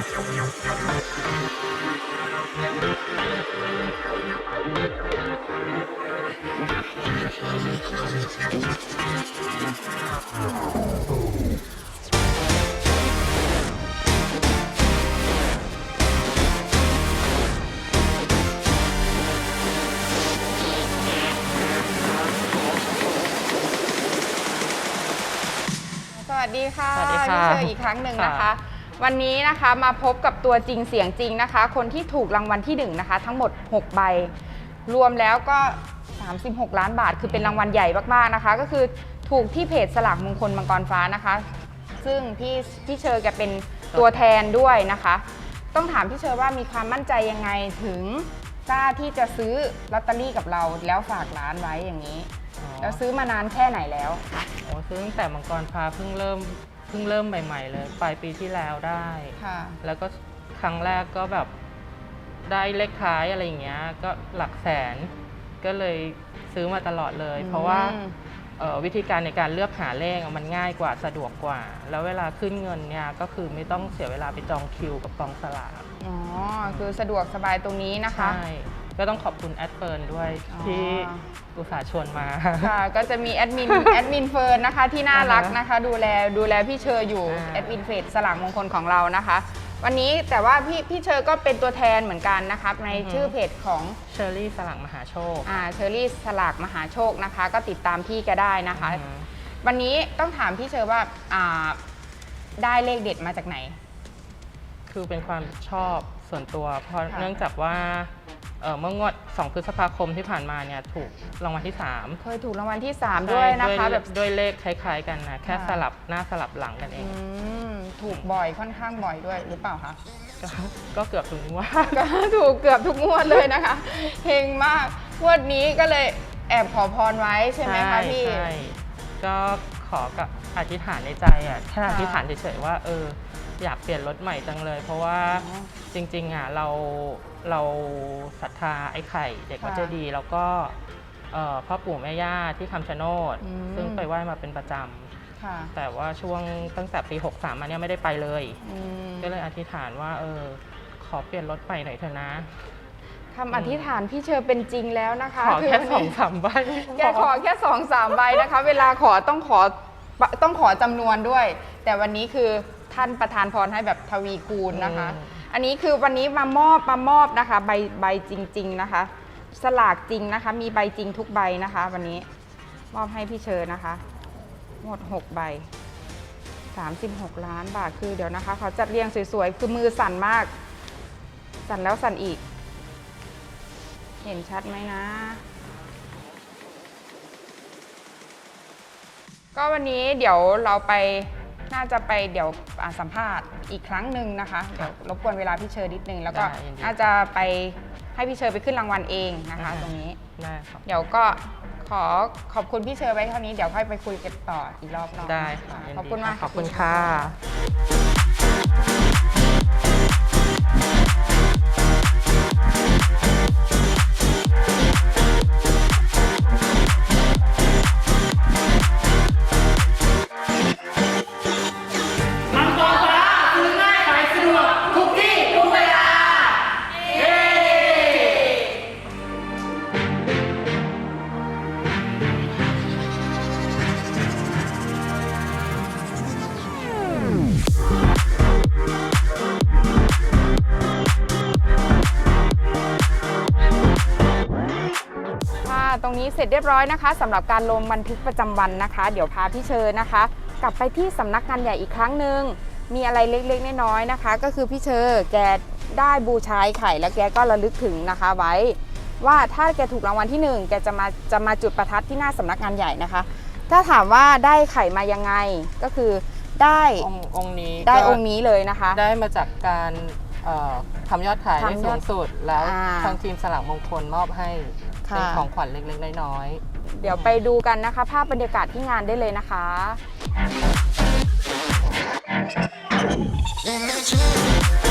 สวัสดีค่ะสวัสดีค่ะ พี่เชออีกครั้งหนึ่งนะคะค่ะ วันนี้นะคะมาพบกับตัวจริงเสียงจริงนะคะ คนที่ถูกรางวัลที่หนึ่งนะคะทั้งหมด 6 ใบ รวมแล้วก็ 36 ล้านบาท คือเป็นรางวัลใหญ่มากๆนะคะ ก็คือถูกที่เพจสลากมงคลมังกรฟ้านะคะ ซึ่งพี่พี่เชอร์แกเป็นตัวแทนด้วยนะคะ ต้องถามพี่เชอร์ว่ามีความมั่นใจยังไงถึงกล้าที่จะซื้อลอตเตอรี่กับเราแล้วฝากร้านไว้อย่างนี้ แล้วซื้อมานานแค่ไหนแล้ว โอ้ซื้อตั้งแต่มังกรฟ้าเพิ่งเริ่ม เพิ่งเริ่มใหม่ ๆ เลยปลายปีที่แล้วได้ ค่ะ แล้วก็ครั้งแรกก็แบบได้เลขท้ายอะไรอย่างเงี้ย ก็หลักแสนก็เลยซื้อมาตลอดเลย เพราะว่าอืม เอ่อวิธีการในการเลือกหาเลขอะมันง่ายกว่าสะดวกกว่า แล้วเวลาขึ้นเงินเนี่ยก็คือไม่ต้องเสียเวลาไปจองคิวกับกองสลากอ๋อ คือสะดวกสบายตรงนี้นะคะ ใช่ ก็ต้องขอบคุณแอดเฟิร์นด้วยอ๋อ ที่อุตส่าห์ชวนมา ค่ะก็จะมีแอดมิน แอดมินเฟิร์นนะคะที่น่ารักนะคะ ดูแลดูแลพี่เชออยู่อ่า แอดมินเฟสสลากมงคลของเรานะคะ วันนี้แต่ว่าพี่พี่เชอก็เป็นตัวแทนเหมือนกันนะครับในชื่อเพจของเชอรี่สลักมหาโชคอ่าเชอรี่สลากมหาโชคนะคะ ก็ติดตามพี่แกได้นะคะ อืมวันนี้ต้องถามพี่เชอว่าอ่าได้เลขเด็ดมาจากไหน คือเป็นความชอบส่วนตัว เพราะค่ะ เนื่องจากว่า เอ่อเมื่องวด 2 พฤษภาคมที่ผ่านมาเนี่ยถูกรางวัลที่ 3 เคยถูกรางวัลที่ 3 ด้วยนะคะใช่แบบด้วยเลขคล้าย ๆ กันนะแค่ค่ะสลับหน้าสลับหลังกันเออืงมถูกบ่อยค่อนข้างบ่อยด้วยหรือเปล่าคะก็ก็เกือบถึงว่าก็ถูกเกือบทุกงวดเลยนะคะเฮงมากงวดนี้ก็เลยแอบขอพรไว้ใช่ไหมคะพี่ใช่ก็ขอกับอธิษฐานในใจอะแค่ค่ะอธิษฐานเฉยๆว่าเออ อยากเปลี่ยนรถใหม่จังเลย เพราะว่าอ๋อจริงๆอะเราเราศรัทธาไอ้ไข่เด็กวัดค่ะเจดีย์แล้วก็เอ่อพ่อปู่แม่ย่าที่คำชะโนด อืม ซึ่งไปไหว้มาเป็นประจำค่ะแต่ว่าช่วงตั้งแต่ปี 63มาเนี่ยไม่ได้ไปเลย อืมก็เลยอธิษฐานว่าเออขอเปลี่ยนรถไปหน่อยเถอะนะ คำอธิษฐานพี่เชอเป็นจริงแล้วนะคะขอแค่วันสองนี้สามใบแกขอแค่สองสามใบนะคะ เวลาขอต้องขอต้องขอจำนวนด้วย แต่วันนี้คือ ท่านประทานพรให้แบบทวีคูณนะคะ อันนี้คือวันนี้มามอบมามอบนะคะ ใบใบจริง ๆนะคะ สลากจริงนะคะ มีใบจริงทุกใบนะคะ วันนี้มอบให้พี่เชอนะคะ หมด 6 ใบ 36 ล้านบาทคือเดี๋ยวนะคะเขาจัดเรียงสวยๆ คือมือสั่นมาก สั่นแล้วสั่นอีก เห็นชัดไหมนะก็วันนี้เดี๋ยวเราไป น่าจะไปเดี๋ยวอ่าสัมภาษณ์อีกครั้งหนึ่งนะคะเดี๋ยวรบกวนเวลาพี่เชอร์นิดนึง แล้วก็ได้ยินดี น่าจะไปให้พี่เชอร์ไปขึ้นรางวัลเองนะคะ ตรงนี้ ได้ครับ เดี๋ยวก็ขอขอบคุณพี่เชอร์ไว้เท่านี้เดี๋ยวค่อยไปคุยกันต่ออีกรอบนอกได้ค่ะค่ะยินดีขอบคุณมากขอบคุณค่ะ ตรงนี้เสร็จเรียบร้อยนะคะสำหรับการลงบันทึกประจำวันนะคะ เดี๋ยวพาพี่เชอร์นะคะ กลับไปที่สำนักงานใหญ่อีกครั้งหนึ่งมีอะไรเล็กๆน้อยๆนะคะ ก็คือพี่เชอร์แกได้บูชาไอ้ไข่แล้วแกก็ระลึกถึงนะคะไว้ ว่าถ้าแกถูกรางวัลที่หนึ่งแกจะมาจะมาจุดประทัดที่หน้าสำนักงานใหญ่นะคะ ถ้าถามว่าได้ไข่มายังไงก็คือได้องค์องค์นี้ได้ก็องค์นี้เลยนะคะ ได้มาจากการเอ่อทำยอดขายได้ทำยสูอดงสุดแล้วอ่าทางทีมสลากมงคลมอบให้ ค่ะ เป็นของขวัญเล็กๆน้อยๆเดี๋ยวไปดูกันนะคะ ภาพบรรยากาศที่งานได้เลยนะคะ In the